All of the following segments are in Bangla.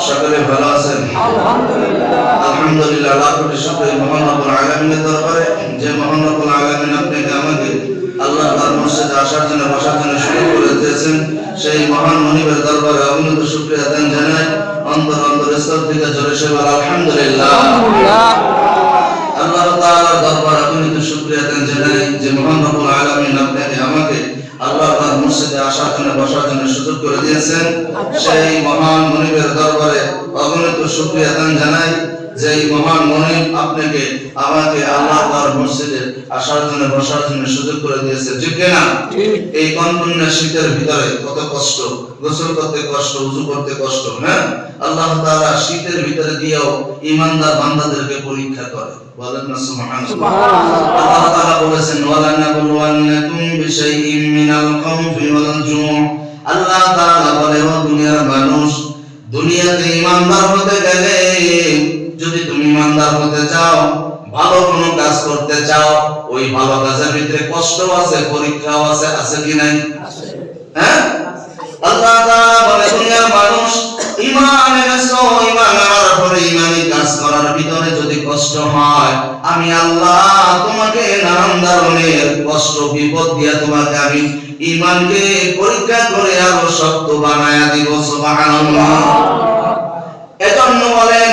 সকলে ভালো মহান রব্বুল আলামিনের আমাকে আল্লাহ মসজিদে আসার জন্য বসার জন্য সুযোগ করে দিয়েছেন। সেই মহান মনিবের দরবারে অগণিত শুক্রিয়া দান জানাই। মহান আপনাকে, আমাকে আল্লাহ মসজিদে আসার জন্য, বসার জন্য সুযোগ করে দিয়েছে। ঠিক এই কনকন্যা শীতের ভিতরে কত কষ্ট, গোসল করতে কষ্ট, উজু করতে কষ্ট হ্যাঁ? আল্লাহ শীতের ভিতরে দিয়েও ইমানদার বান্দাদেরকে পরীক্ষা করে। আল্লাহ বলেছেন মানুষ, দুনিয়াতে ইমানদার হতে গেলে যদি তুমি ইমানদার হতে চাও ভালো কোনো কাজ করতে চাও ওই ভালো কাজের ভিতরে কষ্ট আছে পরীক্ষাও আছে আছে কি নাই? হ্যাঁ? আল্লাহ তাআলা বলে দুনিয়ার মানুষ ঈমান এনেছো ঈমান আনার পরে ঈমানি কাজ করার ভিতরে যদি কষ্ট হয় আমি আল্লাহ তোমাকে নানান ধরনের কষ্ট বিপদ দিয়া তোমাকে আমি ঈমানকে পরীক্ষা করে আরও শক্ত বানায়া দিব সুবহানাল্লাহ। এজন্য বলেন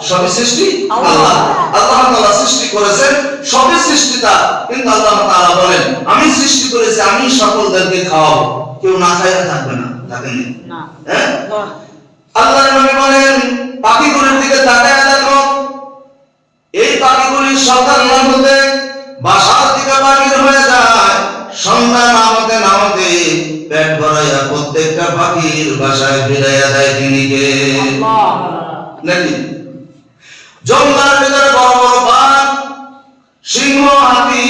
সবই সৃষ্টি? আল্লাহ। আল্লাহ। তাআলা সৃষ্টি করেছেন সবই সৃষ্টি কিন্তু আল্লাহ তাআলা বলেন আমি সৃষ্টি করেছি আমি সকলদেরকে খাওয়াবো। কেউ না খাইয়া থাকবে না থাকেনি হ্যাঁ? আল্লাহর নবী বলেন পাখিগুলোর দিকে তাকায় দেখো। এই পাখিগুলি সকাল না হতে বাসার দিকে বাহির হয়ে যায়। সন্ধ্যা নামতে নামতে পেট ভরাইয়া প্রত্যেকটা পাখির বাসায় ফিরাইয়া দেয় নাকি জঙ্গলের ভিতরে বড় বড় বাঘ সিংহ হাতি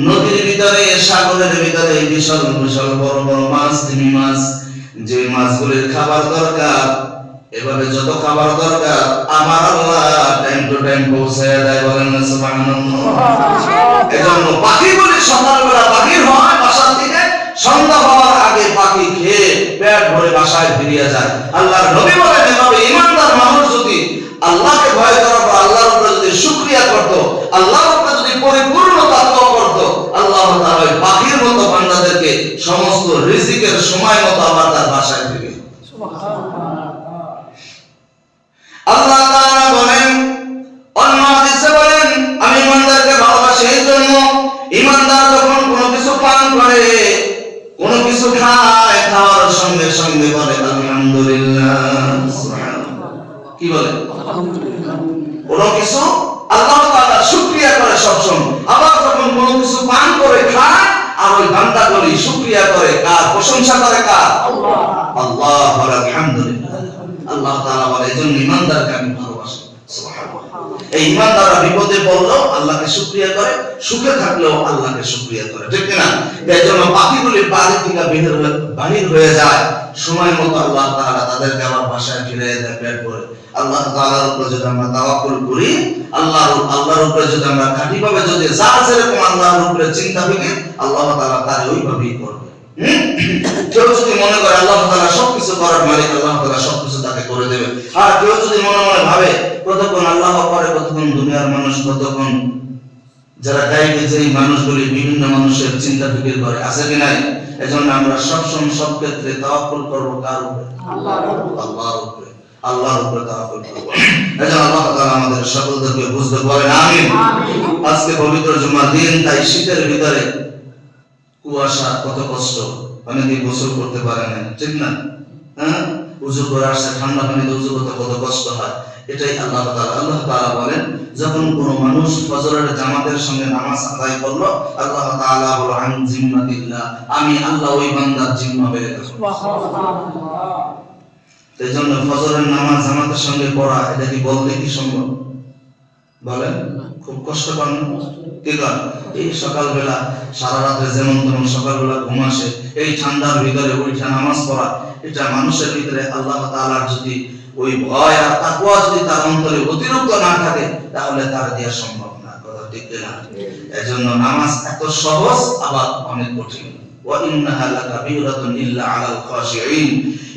নদীর ভিতরে সাগরের ভিতরে বিশাল বিশাল বড় বড় মাছ তিমি মাছ যে মাছগুলির খাবার দরকার এভাবে যত খাবার দরকার আমার আল্লাহ টাইম টু টাইম পৌঁছায় দেয় বলেন সুবহানাল্লাহ। এজন্য পাখিগুলি সকালবেলা বাহির হয় সন্ধ্যা হওয়ার আগে পাখি খেয়ে পেট ভরে বাসায় ফিরিয়ে যায়। আল্লাহর নবী বলেন, এভাবে ইমানদার মানুষ যদি আল্লাহকে ভয় করার পর আল্লাহর উপরে যদি শুকরিয়া করত, আল্লাহর উপরে যদি পরিপূর্ণ তাকওয়া করত, আল্লাহ তাআলা ওই পাখির মতো বান্দাদেরকে সমস্ত রিজিকের সময় মতো আবার তার বাসায় ফিরিয়ে আল্লাহ তাআলা বলেন অন্য হাদিসে বলেন আমি ইমানদারকে ভালোবাসি এই জন্য ইমানদার যখন কোনো কিছু পান করে কোনো কিছু খায় খাওয়ার সঙ্গে সঙ্গে বলে আলহামদুলিল্লাহ সুবহানাল্লাহ। কি বলে কোনো কিছু আল্লাহ তাআলা শুকরিয়া করে সবসময় আবার যখন কোনো কিছু পান করে খায় আর ওই বান্দা গুলি শুকরিয়া করে কার প্রশংসা করে কার আল্লাহ আল্লাহ আলহামদুলিল্লাহ আল্লাহ তাআলা বলে এজন্য ইমানদারকে আমি ভালোবাসি সুবহানাল্লাহ। এই ইমানদাররা বিপদে পড়লেও আল্লাহকে শুকরিয়া করে সুখে থাকলেও করে, ঠিক জন্য পাখিগুলি বাড়ি থেকে বাহির হয়ে যায়। সময় মতো আল্লাহ তাদেরকে বাসায় করে। আল্লাহ উপরে যদি আমরা করি, আল্লাহর আল্লাহর উপরে যদি আমরা যদি যেরকম আল্লাহর উপরে চিন্তা আল্লাহ তার ওইভাবেই করবে। কেউ যদি মনে করে আল্লাহ তাআলা সবকিছু করার মালিক, আল্লাহ সবকিছু তাকে করে দেবে। আর কেউ যদি মনে মনে ভাবে, কতক্ষণ আল্লাহ করে কতক্ষণ দুনিয়ার মানুষ, কতক্ষণ যারা এই মানুষগুলি বিভিন্ন মানুষের চিন্তা ফিকির করে আছে কি নাই? এজন্য আমরা সবসময় সব ক্ষেত্রে তাওয়াক্কুল করব কার উপরে? আল্লাহর উপরে। আল্লাহর উপরে। তাওয়াক্কুল করব। এজন্য আল্লাহ তাআলা আমাদের সকলদেরকে বুঝতে পারেন আমিন। আজকে পবিত্র জুমার দিন তাই শীতের ভিতরে কুয়াশা কত কষ্ট। অনেকে গোসল করতে পারে না ঠিক না? হ্যাঁ? উজু করে আসছে ঠান্ডা পানিতে উজু করতে কত কষ্ট হয়। এটাই আল্লাহ তাআলা। আল্লাহ তাআলা বলেন যখন কোনো মানুষ ফজরের জামাতের সঙ্গে নামাজ আদায় করল আল্লাহ তাআলা বলো আন জিম্মাতিল্লাহ আমি আল্লাহ ওই বান্দার জিম্মা বেড়ে দেব। এই জন্য ফজরের নামাজ জামাতের সঙ্গে পড়া এটা কি বলতে কি সম্ভব? বলেন খুব কষ্ট পান এই সকালবেলা সারা রাতে যেমন তেমন সকালবেলা ঘুম আসে এই ঠান্ডার ভিতরে উঠে নামাজ পড়া এটা মানুষের ভিতরে আল্লাহ তাআলার যদি ওই ভয় আর তাকওয়া যদি তার অন্তরে অতিরিক্ত না থাকে, তাহলে তার দেওয়া সম্ভব না, কথা ঠিক না এজন্য নামাজ এত সহজ, আবার অনেক কঠিন।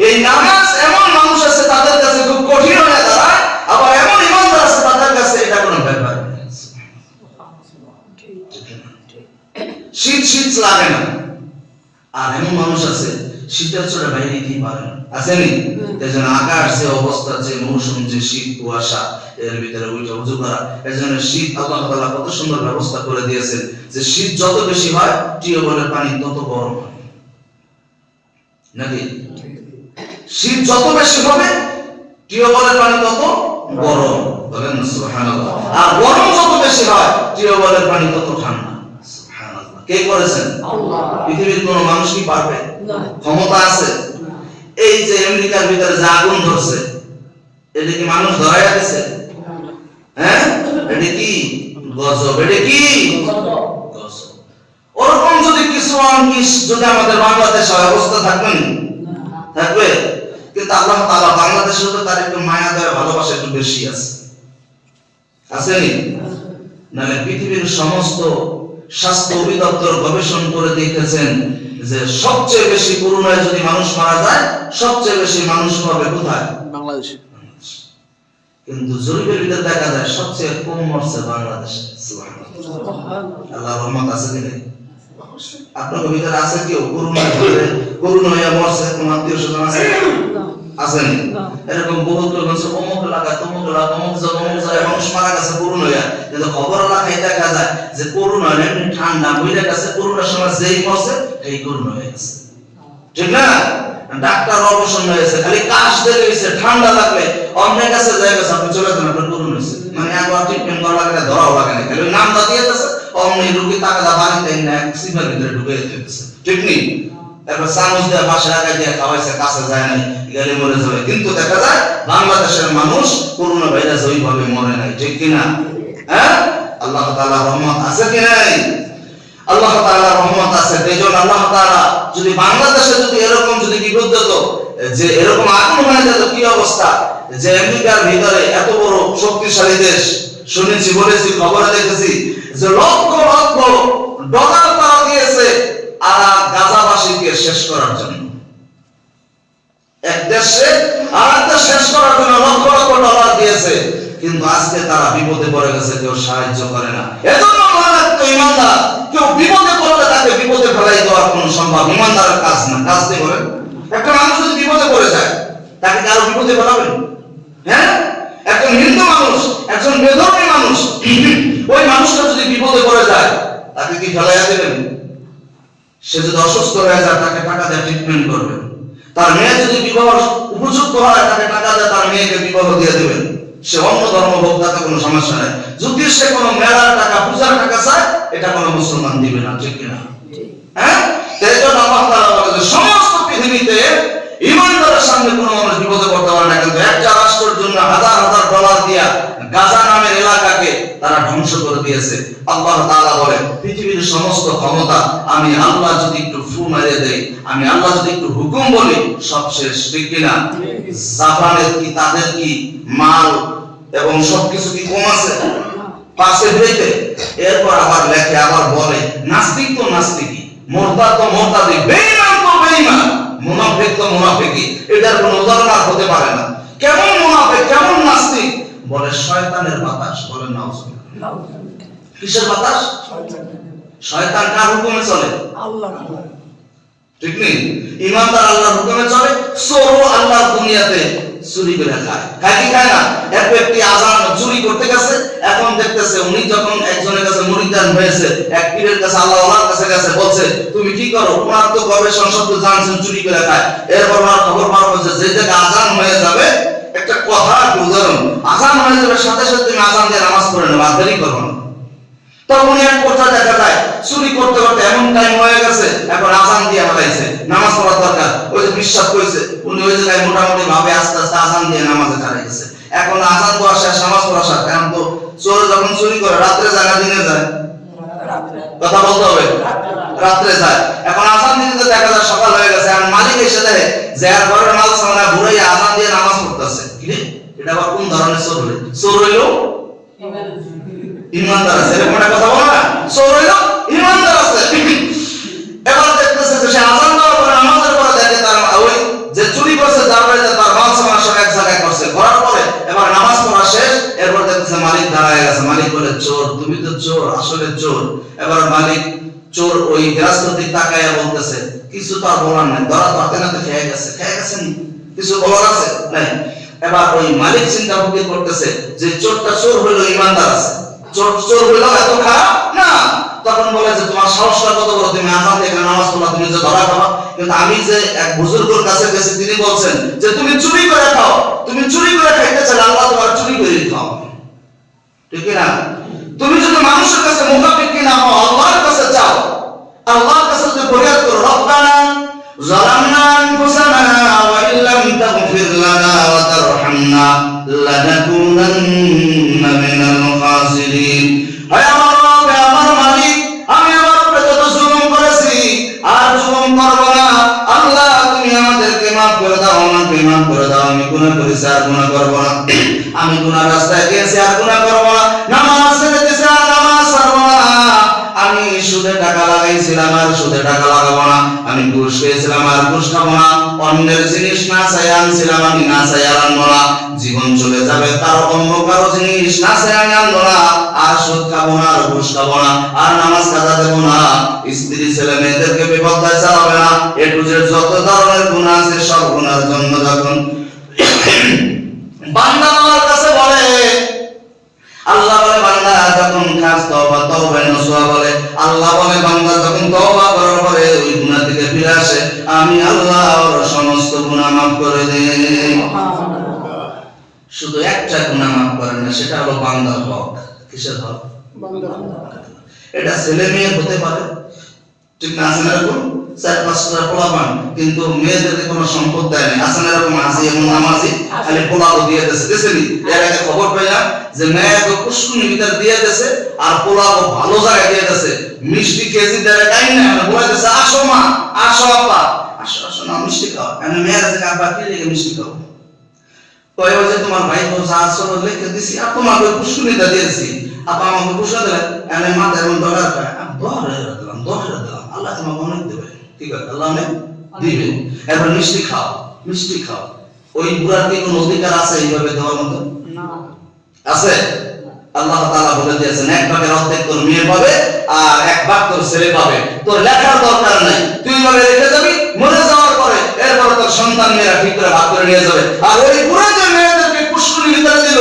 এই নামাজ এমন মানুষ আছে তাদের কাছে খুব কঠিন হয়ে দাঁড়ায়, আবার এমন ইমানদার আছে তাদের কাছে এটা কোনো ব্যাপার শীত শীত লাগে না। আর এমন মানুষ আছে শীতের চড়ে বাইরে পারে? আসেনি আকাশ যে অবস্থা যে মৌসুম যে শীত কুয়াশা এর ভিতরে উজু করা শীত আল্লাহ তাআলা কত সুন্দর ব্যবস্থা করে দিয়েছেন যে শীত যত বেশি হয় টিউবওয়েলের পানি তত গরম হয়। নাকি? শীত যত বেশি হবে টিউবওয়েলের পানি তত গরম। বলেন সুবহানাল্লাহ। আর গরম যত বেশি হয় টিউবওয়েলের পানি তত ঠান্ডা। সুবহানাল্লাহ। কে করেছেন? আল্লাহ। পৃথিবীর কোন মানুষ কি পারবে? ক্ষমতা আছে। এই যে আমেরিকার ভিতরে যে আগুন ধরছে, এটা কি মানুষ ধরাইয়া দিছে? হ্যাঁ? এটা কি? গজব। এটা কি? ওরকম যদি কিছু যদি আমাদের বাংলাদেশে অবস্থা থাকবে না? কিন্তু আল্লাহ তার একটু মায়া ভালোবাসা একটু বেশি আছে। আসেনি নাহলে পৃথিবীর সমস্ত স্বাস্থ্য অধিদপ্তর গবেষণ করে দেখেছেন যে সবচেয়ে বেশি করোনায় যদি মানুষ মারা যায় সবচেয়ে বেশি মানুষ হবে কোথায়? বাংলাদেশে। কিন্তু জরিপের ভিতরে দেখা যায় সবচেয়ে কম মরছে বাংলাদেশে আল্লাহ রহমত আছে কি নেই? আপনার ভিতরে আছে কেউ করোনা হইয়া মরছে তোমার আত্মীয় স্বজন আছে? আসেনি না। এরকম বহুত লোক আছে অমুক তমুক অমুক অমুক মানুষ মারা গেছে করোনা হইয়া। কিন্তু খবর দেখা যায় যে করোনা ঠান্ডা বইলে গেছে সময় যেই মরছে এই হয়ে গেছে। ঠিক না? ডাক্তার অবসন্ন হয়েছে খালি কাশ দেখে ঠান্ডা লাগলে অন্যের কাছে যায় গেছে আপনি চলে যান আপনার করুন হয়েছে। মানে একবার ট্রিটমেন্ট করা লাগে ধরাও লাগে না খালি নামটা দিয়ে গেছে অমনি রুগী দা বাড়িতে ভিতরে ঢুকে দিতেছে। ঠিক নেই? চামচ পাশে রাখা দিয়ে খাওয়াইছে, কাছে যায় নাই, গেলে মরে যাবে। কিন্তু দেখা যায়, বাংলাদেশের মানুষ করোনা ভাইরাস ওইভাবে মরে নাই, ঠিক কিনা হ্যাঁ? আল্লাহ রহমত আছে কি নাই? আল্লাহ রহমত আছে এইজন্য আল্লাহ যদি বাংলাদেশে যদি এরকম যদি বিপদ হতো যে এরকম আগুন হয়ে যেত, কি অবস্থা? যে আমেরিকার ভিতরে এত বড় শক্তিশালী দেশ, শুনেছি, বলেছি, খবরে দেখেছি, যে লক্ষ লক্ষ ডলার আর গাজাবাসীকে শেষ করার জন্য। এক দেশে আর একটা শেষ করার জন্য লক্ষ লক্ষ ডলার দিয়েছে, কিন্তু আজকে তারা বিপদে পড়ে গেছে, কেউ সাহায্য করে না। এজন্য মহানাত্ম ইমানদার। কেউ বিপদে পড়লে তাকে বিপদে ফেলাই দেওয়ার কোন সম্ভব ইমানদারের কাজ না, কাজ দিয়ে বলেন। একটা মানুষ যদি বিপদে পড়ে যায়, তাকে কারও বিপদে ফেলাবেন? হ্যাঁ? একজন হিন্দু মানুষ, একজন বেধর্মী মানুষ, ওই মানুষটা যদি বিপদে পড়ে যায়, তাকে কি ফেলাইয়া দেবেন? সে যদি অসুস্থ হয়ে যায়, তাকে টাকা দিয়ে ট্রিটমেন্ট করবেন তার মেয়ে যদি বিবাহ উপযুক্ত হয়, তাকে টাকা দিয়ে তার মেয়েকে বিবাহ দিয়ে দেবেন। সে অন্য ধর্ম হোক, তাতে কোনো সমস্যা নাই। যদি সে কোনো মেলার টাকা, পূজার টাকা চায়, এটা কোনো মুসলমান দিবে না, ঠিক কিনা? হ্যাঁ? আল্লাহ তাআলা বলে যে, সমস্ত পৃথিবীতে ইমানদারের সামনে কোনো মানুষ বিপদে পড়তে পারে না, কিন্তু একটা রাষ্ট্রের জন্য হাজার হাজার ডলার দিয়া গাজা নামের এলাকাকে তারা ধ্বংস করে দিয়েছে। আল্লাহ তাআলা বলে পৃথিবীর সমস্ত ক্ষমতা আমি আল্লাহ যদি একটু ফু মেরে দেই, আমি আল্লাহ যদি একটু হুকুম বলি, সব শেষ, ঠিক কিনা? জাপানের কি, তাদের কি মাল এবং সবকিছু কি কম আছে? পাশে হইতে এরপর আবার লেখে, আবার বলে, নাস্তিক তো নাস্তিকই মোরতাদ তো মোরতাদি, বেঈমান তো বেঈমান, মুনাফিক তো মুনাফিকই। এটার কোনো উদাহরণ হতে পারে না। কেমন মুনাফিক, কেমন নাস্তিক? বলে শয়তানের বাতাস বলে নাউজুবিল্লাহ কিসের বাতাস? শয়তান কার হুকুমে চলে? আল্লাহ ঠিক নেই? ইমানদার আল্লাহর হুকুমে চলে চোরও আল্লাহর দুনিয়াতে চুরি করে খায়। খায় না? এক ব্যক্তি আজান চুরি করতে গেছে এখন দেখতেছে উনি যখন একজনের কাছে মুরিদান হয়েছে এক পীরের কাছে আল্লাহ ওনার কাছে গেছে বলছে তুমি কি করো? ওনার তো গবেষণা শব্দ জানছেন চুরি করে খায়। এরপর ওনার খবর পাওয়া হচ্ছে যে জায়গায় আজান হয়ে যাবে একটা কথা উদাহরণ আজান হয়ে যাবে সাথে সাথে তুমি দিয়ে নামাজ পড়ে নেবে, আর দেরি করব না। তখন এক পর্যায়ে দেখা যায়, চুরি করতে করতে এমন টাইম হয়ে গেছে এখন আজান দিয়ে হারাইছে নামাজ পড়ার দরকার, ওই যে বিশ্বাস করেছে, উনি ওই জায়গায় মোটামুটি ভাবে আস্তে আস্তে আজান দিয়ে নামাজে গেছে এখন আজান দেওয়া শেষ, নামাজ পড়া শেষ, এখন তো চোর যখন চুরি করে, রাত্রে যায় না, দিনে যায়। কথা বলতে হবে। রাত্রে যায়। এখন আসান দিতে দেখা যায় সকাল হয়ে গেছে, আর মালিক এসে দেখে যে ঘরের মাল সামনে ঘুরে আসান দিয়ে নামাজ পড়তেছে। এটা আবার কোন ধরনের চোর হইল চোর হইল? ইমানদার আছে। এরকম একটা কথা বলো না। চোর হইল ইমানদার আছে এবার দেখতেছে যে সে আজান দেওয়ার পরে নামাজের পরে দেখে তার ওই যে চুরি করছে যার বাড়িতে তার মাল সামান সব এক জায়গায় করছে করার পরে এবার নামাজ পড়া শেষ এরপর দেখতেছে মালিক দাঁড়ায় গেছে মালিক বলে চোর, তুমি তো চোর, আসলে চোর। এবার মালিক চোর ওই গ্রাস্ত দিক তাকাইয়া বলতেছে, কিছু তো আর বলার নাই, ধরা তো হাতে নাতে খেয়ে গেছে, খেয়ে গেছেন? কিছু বলার আছে? নাই। এবার ওই মালিক চিন্তা ভাবনা করতেছে যে চোরটা চোর হইল ইমানদার আছে। চোর চোর হইল এত খারাপ? না। তখন বলে যে, তোমার সাহসটা কত বড়? তুমি দিয়ে এখানে নামাজ পড়লা তুমি যে ধরা খাবা? কিন্তু আমি যে এক বুজুর্গের কাছে গেছি, তিনি বলছেন যে, তুমি চুরি করে খাও, তুমি চুরি করে খাইতে চাইলে আল্লাহ তোমার চুরি করে খাও ঠিক না? তুমি যদি মানুষের কাছে মুখাপিকি না হও, আল্লাহর কাছে চাও, আল্লাহর কাছে যদি ফরিয়াদ করো, রব্বানা, জালামনা আনফুসানা, ওয়া ইল্লাম তাগফির লানা ওয়া তারহামনা লানাকুনান্না মিনাল খাসিরিন। হে আমার রব হে আমার মালিক, আমি আমার উপরে যত জুলুম করেছি, আর জুলুম করব না। আল্লাহ, তুমি আমাদেরকে maaf করে দাও, আমাকে maaf করে দাও, আমি গুনাহ করেছি, আর গুনাহ করব না। আমি গুনাহ রাস্তায় গিয়েছি, আর গুনাহ করব টাকা লাগাইছিলাম আর সুদে টাকা লাগাবো না। আমি ঘুষ পেয়েছিলাম আর ঘুষ খাব না। অন্যের জিনিস না চাই আনছিলাম, আমি না চাই আর আনব না। জীবন চলে যাবে তার অন্য কারও জিনিস না চাই আমি আনব না। আর সুদ খাব না, আর ঘুষ খাব না। আর নামাজ কাজা দেবো না। স্ত্রী, ছেলে, মেয়েদেরকে বিপদায় চালাবে না। এ টু যত ধরনের গুণা আছে, সব গুণার জন্য যখন বান্দা আমার কাছে বলে, আল্লাহ বলে, বান্দা, যখন খাস তওবা তওবা নসুয়া বলে, আল্লাহ আমি আল্লাহ ওর সমস্ত গুণা মাফ করে দেই। শুধু একটা গুণা মাফ করে না সেটা হলো বান্দার হক। কিসের হক। এটা ছেলে মেয়ে হতে পারে। ঠিক না আছে না এরকম? চার পাঁচটা পোলাপান, কিন্তু মেয়েদেরকে কোনো সম্পদ দেয় না আছে না এরকম আজি এবং নামাজি খালি পোলাও দিয়ে দিয়েছে। দিয়েছেনি এর আগে খবর পেলাম যে মেয়েকে পুষ্কুনি ভিতর দিয়ে দিয়েছে আর পোলাও ভালো জায়গায় দিয়ে দিয়েছে। মিষ্টি কেজি দেয় তাই না বলে দিয়েছে, আসো মা, আসো আপা। আসো আসো না, মিষ্টি খাও। আমি মেয়ের কাছে আব্বা কি লেগে মিষ্টি খাও? কয় বলছে তোমার ভাই তো যা আসলো লিখে দিছি, আর তোমাকে পুষ্কুনিটা দিয়েছি আপা আমাকে পুষ্কুনি দিলে এনে মাথায় এমন দরকার পায় আমি দরে দিলাম দরে দিলাম আল্লাহ তোমাকে অনেক দেবে। ঠিক আছে আল্লাহ অনেক দিবে এরপর মিষ্টি খাও মিষ্টি খাও। ওই বুড়ার কি কোনো অধিকার আছে এইভাবে দেওয়ার মতো? আছে? আল্লাহ তাআলা বলে দিয়েছেন এক ভাগের অর্ধেক তোর মেয়ে পাবে আর এক ভাগ তোর ছেলে পাবে। তোর লেখার দরকার নাই তুই ভাবে রেখে যাবি মরে যাওয়ার পরে এরপরে তোর সন্তান মেয়েরা ঠিক করে ভাগ করে নিয়ে যাবে। আর ওই বুড়া যে মেয়েদেরকে পুষ্করিণী ভিতরে দিল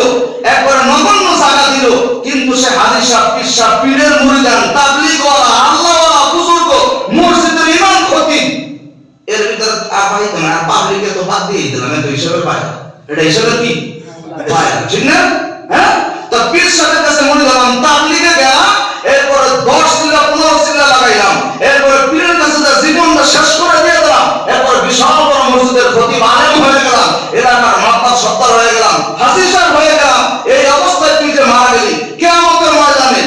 একবারে নগণ্য জায়গা দিল কিন্তু সে হাদিস সাহেব পীরের মুরিদান তাবলীগ ওয়ালা আল্লাহ ওয়ালা বুজুর্গ মসজিদের ইমাম খতিব এর ভিতরে আর পাইতো না আর পাবলিকে তো বাদ দিয়ে দিলাম এত হিসাবে পায়। না। এটা হিসাবে কি? পায় না, ঠিক না? হ্যাঁ? তো পীর সাহেবের কাছে মনে গেলাম তাবলিগে গেলাম এরপরে দশ সিলা পনেরো সিলা লাগাইলাম এরপরে পীরের কাছে যা জীবনটা শেষ করে দিয়ে দিলাম এরপরে বিশাল বড় মসজিদের খতিব আলেম হয়ে গেলাম এলাকার মাত্রা সত্তার হয়ে গেলাম হাসি সাহেব হয়ে গেলাম এই অবস্থায় তুই যে মারা গেলি কেমতের ময়দানে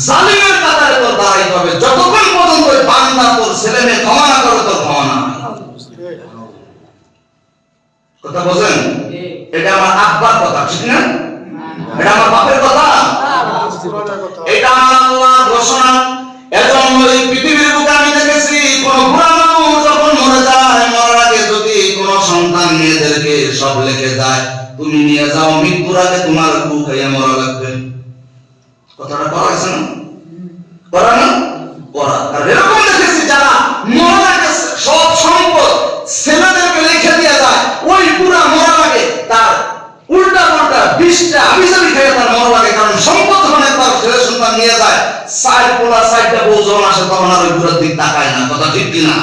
জালিমের কাতারে তোর দাঁড়াইতে হবে যতক্ষণ পর্যন্ত ওই বান্দা তোর ছেলে মেয়ে ক্ষমা না করে তোর ক্ষমা না হয়। কথা বোঝেন এটা আমার আব্বার কথা ঠিক না এটা আমার বাপের কথা এটা আমার আল্লাহর ঘোষণা এজন্য এই পৃথিবীর বুকে আমি দেখেছি কোন বুড়া মানুষ যখন মরে যায় মরার আগে যদি কোন সন্তান মেয়েদেরকে সব লিখে যায় তুমি নিয়ে যাও মৃত্যুর আগে তোমার বউ খাইয়া মরা লাগবে কথাটা করা হয়েছে না করা না করা আর এরকম দেখেছি যারা মরা গেছে সব সম্পদ ছেলেদেরকে লিখে দিয়ে যায় ওই পুরা মরা লাগে তার উল্টা পাল্টা বিষটা আবিজাবি খেয়ে তার মরা লাগে কারণ সম্পদ মানে তার ছেলে সন্তান নিয়ে যায় সাইড পোলা সাইডটা বউ যখন আসে তখন আর ওই পুরার দিক তাকায় না। কথা ঠিক কিনা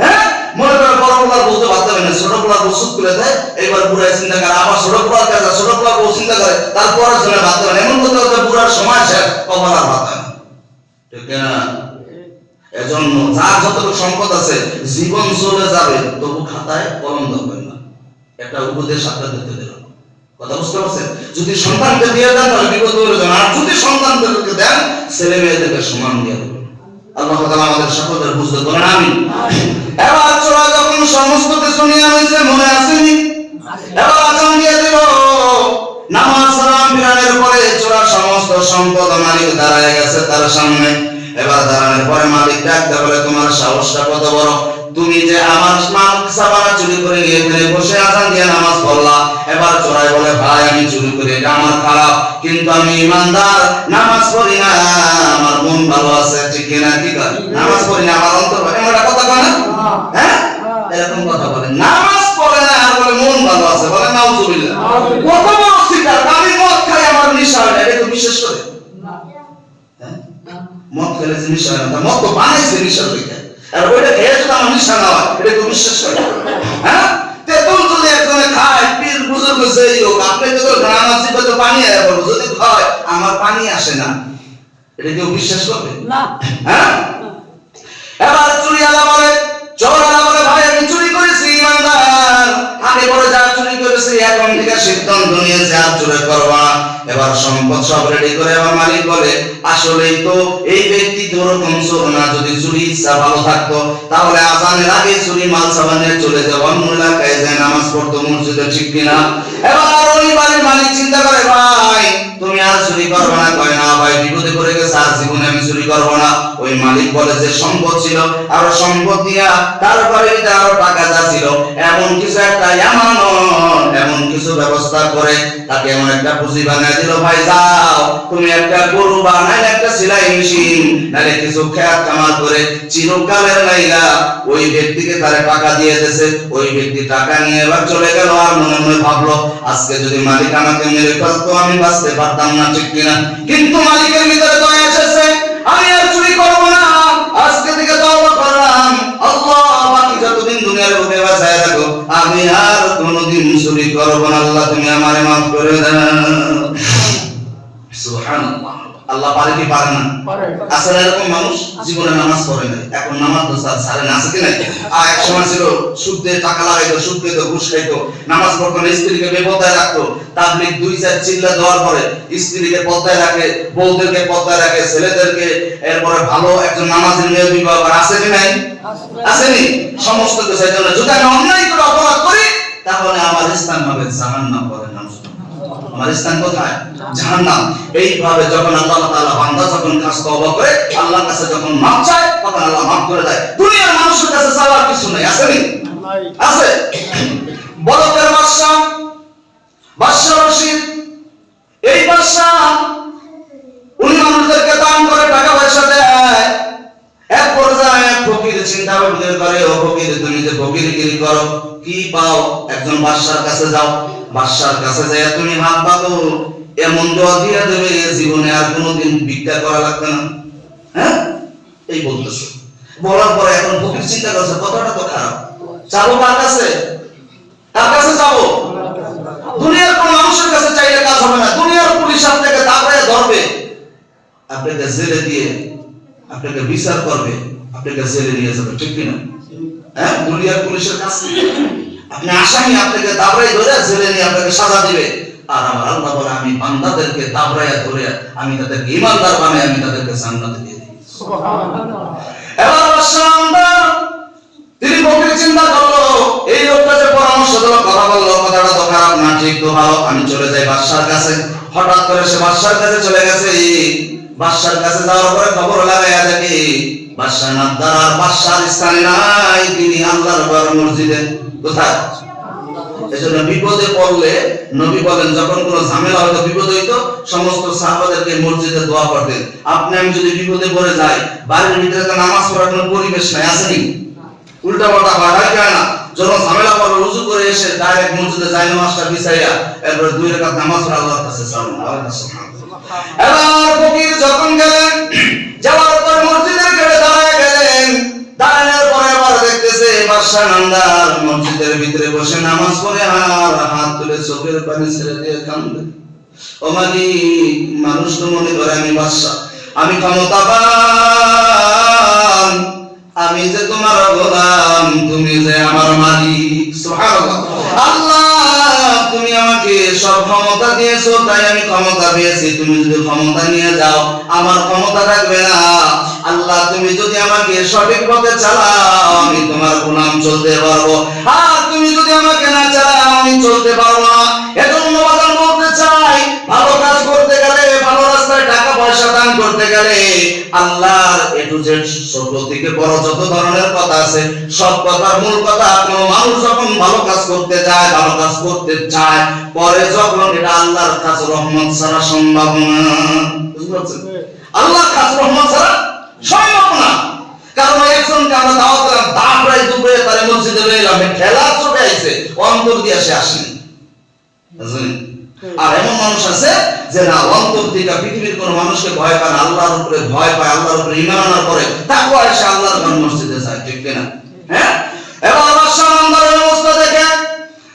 হ্যাঁ? মনে করে বড় পোলার বলতে বাধ্য না ছোট পোলার বউ সুদ করে দেয় এইবার বুড়ায় চিন্তা করে আবার ছোট পোলার কাছে ছোট পোলার বউ চিন্তা করে তারপরে ছেলে বাধ্য এমন করতে করতে বুড়ার সময় শেষ কখন আর বাধ্য না ঠিক না? এজন্য যার যতটুকু সম্পদ আছে জীবন চলে যাবে তবু খাতায় কলম ধরবেন না। একটা উপদেশ আপনার দিতে দিলাম। কথা বুঝতে পারছেন? যদি সন্তানকে দিয়ে দেন, তাহলে বিপদ হয়ে যাবে। আর যদি সন্তানদেরকে দেন, ছেলে মেয়েদেরকে সমান দিয়ে দেবেন আল্লাহ তাআলা আমাদের সকলের বুঝতে বলেন আমি এবার চোরা যখন সমস্ত কিছু নিয়ে হয়েছে মনে আসেনি এবার আজান দিয়ে দিল নামাজ সালাম ফিরানোর পরে চোরা সমস্ত সম্পদ মালিক দাঁড়ায় গেছে তার সামনে। এবার দাঁড়ানোর পরে মালিক ডাকতে বলে, তোমার সাহসটা কত বড়? তুমি যে আমার মাল সাবানা চুরি করে নিয়ে এখানে বসে আজান দিয়ে নামাজ পড়লা। এবার চোরাই বলে ভাই আমি চুরি করে এটা আমার খারাপ। কিন্তু আমি ইমানদার নামাজ পড়ি না। আমার মন ভালো আছে ঠিক কিনা কি কর? নামাজ পড়ি না আমার অন্তর এমন একটা কথা না? হ্যাঁ? এরকম কথা বলে। নামাজ পড়ে না আর বলে মন ভালো আছে বলে নাউজুবিল্লাহ। কত বড় শিকার আমি মদ খাই আমার নেশা হয় এটা তো বিশ্বাস করে? হ্যাঁ? মদ খেলে যে নেশা হয় না মদ তো বানাইছে নেশা হইতে আর ওইটা খেয়ে যদি হয় এটা তো বিশ্বাস করে হ্যাঁ? তেতুল যদি একজনে খায় পীর বুজুর্গ যেই হোক আপনি যদি তো পানি আয়া বলব যদি খায় আমার পানি আসে না। এটা কেউ বিশ্বাস করবে? না। হ্যাঁ? এবার চুরিওয়ালা বলে চোরালা বলে ভাই আমি চুরি করেছি ইমানদার। আমি বলে যা চুরি করেছি এখন থেকে সিদ্ধান্ত নিয়েছে আর চুরি করবা। এবার সম্পদ সব রেডি করে আমার মালিক বলে, আসলেই তো এই ব্যক্তি তো ওরকম চোর না, যদি চুরি ইচ্ছা ভালো থাকতো, তাহলে আজানের আগে চুরি মাল সাবানের চলে যাও অন্য এলাকায় যায়, নামাজ পড়তো, মসজিদে ঠিক কিনা? এবার ওই বাড়ির মালিক চিন্তা করে, ভাই, তুমি আর চুরি করবে না? কয়, না ভাই, বিপদে পড়ে গেছে, আর জীবনে আমি চুরি করব না। ওই মালিক বলে যে, সম্পদ ছিল, আরও সম্পদ দিয়া তারপরে আরও টাকা যা ছিল, এমন কিছু একটা এমন এমন কিছু ব্যবস্থা করে, তাকে এমন একটা পুঁজি বানিয়ে দিল, ভাই, যাও। তুমি একটা গরু বানাই একটা সেলাই মেশিন, নাহলে কিছু খেয়াল কামাল করে চিরকালের লাইলা ওই ব্যক্তিকে তারে টাকা দিয়ে দিয়েছে। ওই ব্যক্তি টাকা নিয়ে এবার চলে গেল আর মনে মনে ভাবলো, আজকে যদি মালিক আমাকে মেরে ফেলতো আমি বাঁচতে পারতাম না, ঠিক কিনা? কিন্তু মালিকের ভিতরে দয়া এসেছে, আমি আর চুরি করব না। আজকে থেকে তওবা করলাম। আল্লাহ বাকি যতদিন দুনিয়ার বুকে বাঁচায় রাখো আমি আর কোনোদিন চুরি করব না। আল্লাহ, তুমি আমারে মাফ করে দাও। সুবহানাল্লাহ। আল্লাহ পারে কি পারে না? আসলে এরকম মানুষ? জীবনে নামাজ পড়ে নাই। এখন নামাজ তো সারে না আছে কি আর এক সময় ছিল সুদ দিয়ে টাকা লাগাইতো সুদ খেতো ঘুষ খাইতো। নামাজ পড়তো না স্ত্রীকে বেপরদায় রাখতো। তাবলিগ দুই চার চিল্লা দেওয়ার পরে স্ত্রীকে পর্দায় রাখে বউদেরকে পর্দায় রাখে ছেলেদেরকে। এরপরে ভালো একজন নামাজি মেয়ে বিবাহ আছে কি নাই? আসেনি? সমস্ত কিছু এই জন্য যদি আমি অন্যায় করে অপরাধ করি তাহলে আমার স্থান হবে জাহান্নাম না আমার স্থান কোথায়? জাহান্নাম। এইভাবে যখন আল্লাহ তাআলা বান্দা যখন কাজ তওবা করে আল্লাহর কাছে যখন মাপ চায় তখন আল্লাহ মাফ করে দেয়। দুনিয়ার মানুষের কাছে চাওয়ার কিছু নেই আছে নি? নাই। আছে? বলকের বাদশা বাদশা রশিদ এই বাদশা উনি মানুষদেরকে দান করে টাকা পয়সা দেয়। এক পর্যায়ে ফকির চিন্তা ভাবনা করে ও ফকির তুমি যে ফকিরগিরি করো। কি পাও? একজন বাদশার কাছে যাও। বাদশার কাছে যায় তুমি হাত পাতো এমন দোয়া দিয়ে দেবে জীবনে আর কোনোদিন ভিক্ষা করা লাগবে না। হ্যাঁ? এই বলতেছো। বলার পরে এখন ফকির চিন্তা করছে, কথাটা তো খারাপ। যাব কার কাছে? কার কাছে যাব? দুনিয়ার কোন মানুষের কাছে চাইলে কাজ হবে না। দুনিয়ার পুলিশ আপনাকে তারপরে ধরবে। আপনাকে জেলে দিয়ে আপনাকে বিচার করবে, আপনাকে জেলে নিয়ে যাবে, ঠিক কিনা? হ্যাঁ? দুনিয়ার পুলিশের কাছে। আপনি আসামি আপনাকে দাবড়াই ধরে জেলে নিয়ে আপনাকে সাজা দিবে। আর আমার আল্লাহ বলে আমি বান্দাদেরকে ধরে আমি তাদেরকে ইমানদার বানাই আমি তাদেরকে জান্নাতে দিয়ে দিই। এবার অবশ্যই তিনি চিন্তা করল এই লোকটা যে পরামর্শ দিল কথা বলল কথাটা তো খারাপ না ঠিক তো ভালো আমি চলে যাই বাদশার কাছে। হঠাৎ করে সে বাদশার কাছে চলে গেছে বাদশার কাছে যাওয়ার পরে খবর লাগাইয়া দেখি বাদশাহ নাদ্দার আর বাদশার স্থানে নাই তিনি আল্লাহর ঘর মসজিদে। কোথায়? এজন্য বিপদে পড়লে নবী বলেন, যখন কোনো ঝামেলা হতো বিপদ হইতো, সমস্ত সাহাবাদেরকে মসজিদে দোয়া করতেন। আপনি, আমি যদি বিপদে পড়ে যাই, বাড়ির ভিতরে তো নামাজ পড়ার কোনো পরিবেশ নাই আসেনি উল্টা পাল্টা হয় কেন না। যখন ঝামেলা পড়বে রুজু করে এসে ডাইরেক্ট মসজিদে যাই, নামাজটা বিছাইয়া এরপরে দুই রাকাত নামাজ পড়া আল্লাহর কাছে এবার ফকির যখন গেলেন, যাওয়ার দেখতেছে মসজিদের ভিতরে বসে নামাজ পড়ে আর হাত তুলে চোখের পানি ছেড়ে দিয়ে কান্দে। মালিক মানুষ তো মনে করে আমি বাদশা আমি ক্ষমতাবান, আমি যে তোমার গোলাম তুমি যে আমার মালিক আল্লাহ! তুমি আমাকে সব ক্ষমতা দিয়েছ, তাই আমি ক্ষমতা পেয়েছি। তুমি যদি ক্ষমতা নিয়ে যাও, আমার ক্ষমতা থাকবে না। আল্লাহ, তুমি যদি আমাকে সঠিক পথে চালাও, আমি তোমার গুনাম চলতে পারব। আর তুমি যদি আমাকে না চালাও, আমি চলতে পারব না। এজন্য বাজার টাকা পয়সা করতে গেলে আল্লাহর এ টু বড় যত ধরনের কথা আছে, সব কথার মূল কথা, কোনো মানুষ যখন ভালো কাজ করতে যায়, ভালো কাজ করতে চায়, পরে যখন এটা আল্লাহর কাছে রহমত ছাড়া সম্ভব না। আল্লাহর কাছে রহমত ছাড়া সম্ভব না। কারণ একজনকে আমরা দাওয়াত দিলাম দাঁড়াই দুপুরে তারে মসজিদে এলাম খেলা চলে আইছে, অন্তর দিয়ে সে আসেনি? আর এমন মানুষ আছে যে না অন্তর থেকে পৃথিবীর কোন মানুষকে ভয় পায় না, আল্লাহর উপরে ভয় পায়, আল্লাহর উপরে ইমান আনার পরে তারপর এসে আল্লাহর ঘর মসজিদে যায়, ঠিক কিনা? হ্যাঁ? এবার বাদশাহ আন্দারের অবস্থা দেখে।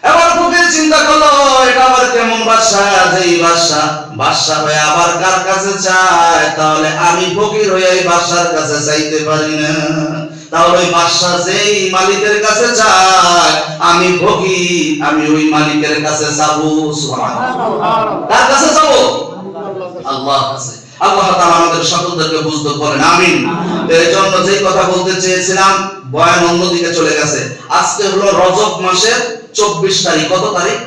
এবার ফকির চিন্তা করল, এটা আবার কেমন বাদশা যে এই বাদশা বাদশা হয়ে আবার কার কাছে চায় তাহলে আমি ফকির হয়ে এই বাদশার কাছে চাইতে পারি না। তাহলে ওই বাদশা যেই মালিকের কাছে চায় আমি ফকির আমি ওই মালিকের কাছে যাব সুবহানাল্লাহ। কার কাছে যাব? আল্লাহ কাছে। আল্লাহ তাআলা আমাদের সকলদেরকে বুঝতে বলেন আমিন। এই জন্য যেই কথা বলতে চেয়েছিলাম বয়ান অন্যদিকে চলে গেছে। আজকে হলো রজব মাসের চব্বিশ তারিখ। কত তারিখ?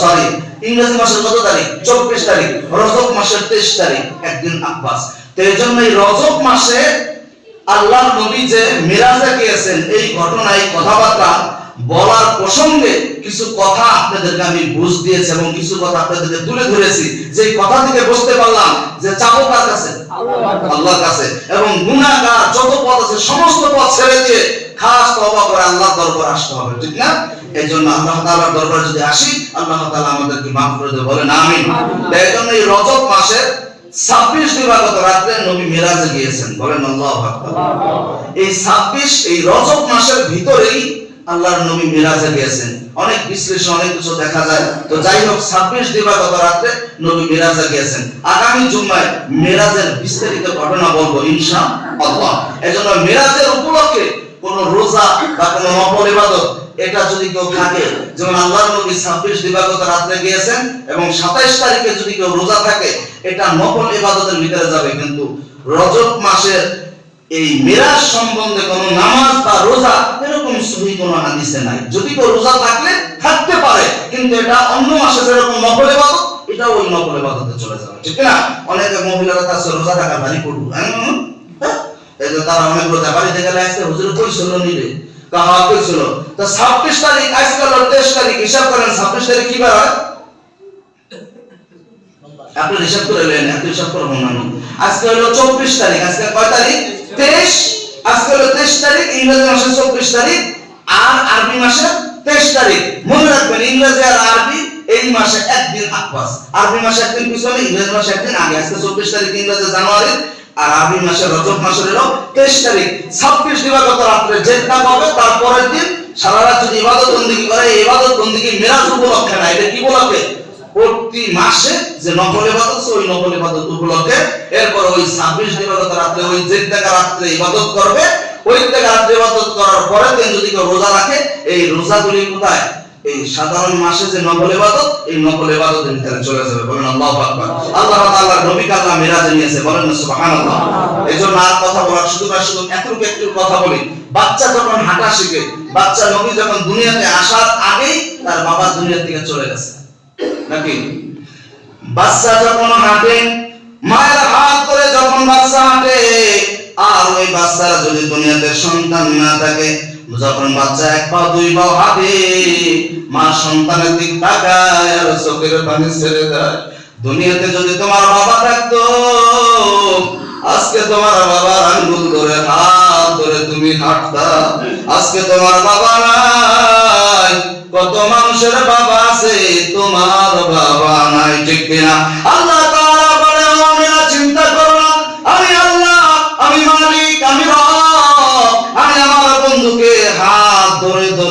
সরি ইংরেজি মাসের কত তারিখ? চব্বিশ তারিখ। রজব মাসের তেইশ তারিখ একদিন আব্বাস। তো এই জন্য এই রজব মাসে আল্লাহর নবী যে মিরাজে গিয়েছেন এই ঘটনায় কথাবার্তা বলার প্রসঙ্গে কিছু কথা আপনাদেরকে আমি বুঝ দিয়েছি এবং কিছু কথা আপনাদেরকে তুলে ধরেছি। যে কথা থেকে বুঝতে পারলাম যে চাবো কার কাছে? আল্লাহর কাছে। এবং গুনাহগার যত পথ আছে সমস্ত পথ ছেড়ে দিয়ে খাস তওবা করে আল্লাহর দরবারে আসতে হবে ঠিক না? এই জন্য আল্লাহ তাআলার দরবারে যদি আসি আল্লাহ তাআলা আমাদেরকে মাফ করে দেবে বলেন আমিন। তো এই জন্য এই রজব মাসের ছাব্বিশ দিবাগত রাত্রে নবী মিরাজে গিয়েছেন। বলেন, আল্লাহ এই ছাব্বিশ, এই রজব মাসের ভিতরেই আল্লাহর নবী মিরাজে গিয়েছেন। অনেক বিশ্লেষণ, অনেক কিছু দেখা যায়। তো যাই হোক, ছাব্বিশ দিবাগত রাত্রে নবী মিরাজে গিয়েছেন। আগামী জুম্মায় মিরাজের বিস্তারিত ঘটনা বলব ইনশা আল্লাহ এজন্য মিরাজের উপলক্ষে কোন রোজা বা কোন এটা যদি কেউ থাকে, যেমন আল্লাহর নবী ছাব্বিশ দিবাগত রাত্রে গিয়েছেন এবং সাতাইশ তারিখে যদি কেউ রোজা থাকে, এটা নফল ইবাদতের ভিতরে যাবে। কিন্তু রজব মাসের এই মিরাজ সম্বন্ধে কোন নামাজ বা রোজা এরকম সহি কোন হাদিসে নাই। যদি কেউ রোজা থাকলে থাকতে পারে, কিন্তু এটা অন্য মাসে যেরকম নফল ইবাদত এটা ওই নকল ইবাদতে চলে যাবে। ঠিক না অনেক মহিলারা কাছে রোজা থাকা ভারী করব হ্যাঁ? তারা অনেক রোজা বাড়িতে গেলে আজকে হুজুর কইছিল নিবে। কইছিল তো 26 তারিখ আজকে হলো 23 তারিখ, হিসাব করেন 26 তারিখ কি বার হয়? আপনি হিসাব করে নেন হিসাব আজকে হলো 24 তারিখ, আজকে কয় তারিখ? 23 আজকে হলো 23 তারিখ, ইংরেজি মাসের 24 তারিখ, আর আরবি মাসে 23 তারিখ। মনে রাখবেন, ইংরেজি আর আরবি এই মাসে একদিন আকবাস আরবি মাসে একদিন পিছনে, ইংরেজি মাসে একদিন আগে। আজকে 24 তারিখ, ইংরেজি জানুয়ারি আর আরবি মাসের রজব মাসের 23 তারিখ। 26 দিবাগত রাত্রে হবে তারপরের দিন সারা রাত যদি ইবাদত বন্দিগি করে ইবাদত বন্দিগি মিরাজ উপলক্ষে না, এটা কি প্রতি মাসে যে নফল ইবাদত ওই নফল ইবাদত উপলক্ষে। এরপর ওই 26 দিবাগত রাত্রে ওই যে রাত্রে ইবাদত করবে, ওই টাকা রাত্রে ইবাদত করার পরে দিন যদি কেউ রোজা রাখে, এই রোজাগুলি কোথায়? এই সাধারণ মাসে যে নফল ইবাদত, এই নফল ইবাদতের ভিতরে চলে যাবে। বলেন আল্লাহু আকবার। আল্লাহ তাআলা নবীকে আল্লাহ মিরাজে নিয়েছে। বলেন সুবহানাল্লাহ। এজন্য আর কথা বলার শুধু না শুধু এতটুকু একটু কথা বলি। বাচ্চা যখন হাঁটা শিখে, বাচ্চা নবী যখন দুনিয়াতে আসার আগেই তার বাবা দুনিয়া থেকে চলে গেছে। নাকি? বাচ্চা যখন হাঁটে, মায়ের হাত করে যখন বাচ্চা হাঁটে, আর ওই বাচ্চারা যদি দুনিয়াতে সন্তান না থাকে যখন বাচ্চা এক পা, দুই পা হাঁটে মা সন্তানের দিক তাকায়, আর চোখের পানি ছেড়ে দেয়। দুনিয়াতে যদি তোমার বাবা থাকতো, আজকে তোমার বাবার আঙ্গুল ধরে, হাত ধরে তুমি হাঁটতা। আজকে তোমার বাবা নাই, কত মানুষের বাবা আছে, তোমার বাবা নাই, ঠিক কিনা? আল্লাহ বলে চিন্তা করো না আমি আল্লাহ আমি মালিক আমি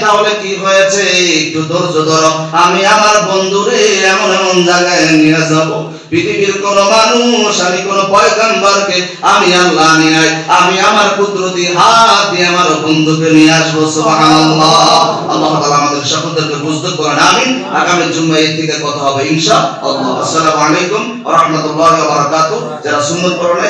তাহলে কি হয়েছে? একটু ধৈর্য ধরো। আমি আমার বন্ধুরে এমন এমন জায়গায় নিয়ে যাব। পৃথিবীর কোন মানুষ, আমি কোন পয়গাম্বরকে আমি আল্লাহ নিয়ে আমি আমার কুদরতি হাত দিয়ে আমার বন্ধুকে নিয়ে আসব। সুবহানাল্লাহ। আল্লাহ তাআলা আমাদের সকলকে বুঝতে করেন আমিন। আগামী জুম্মায় এর থেকে কথা হবে ইনশাআল্লাহ। আসসালামু আলাইকুম ওয়া রাহমাতুল্লাহি ওয়া বারাকাতুহু। যারা সুন্নাত পড়ে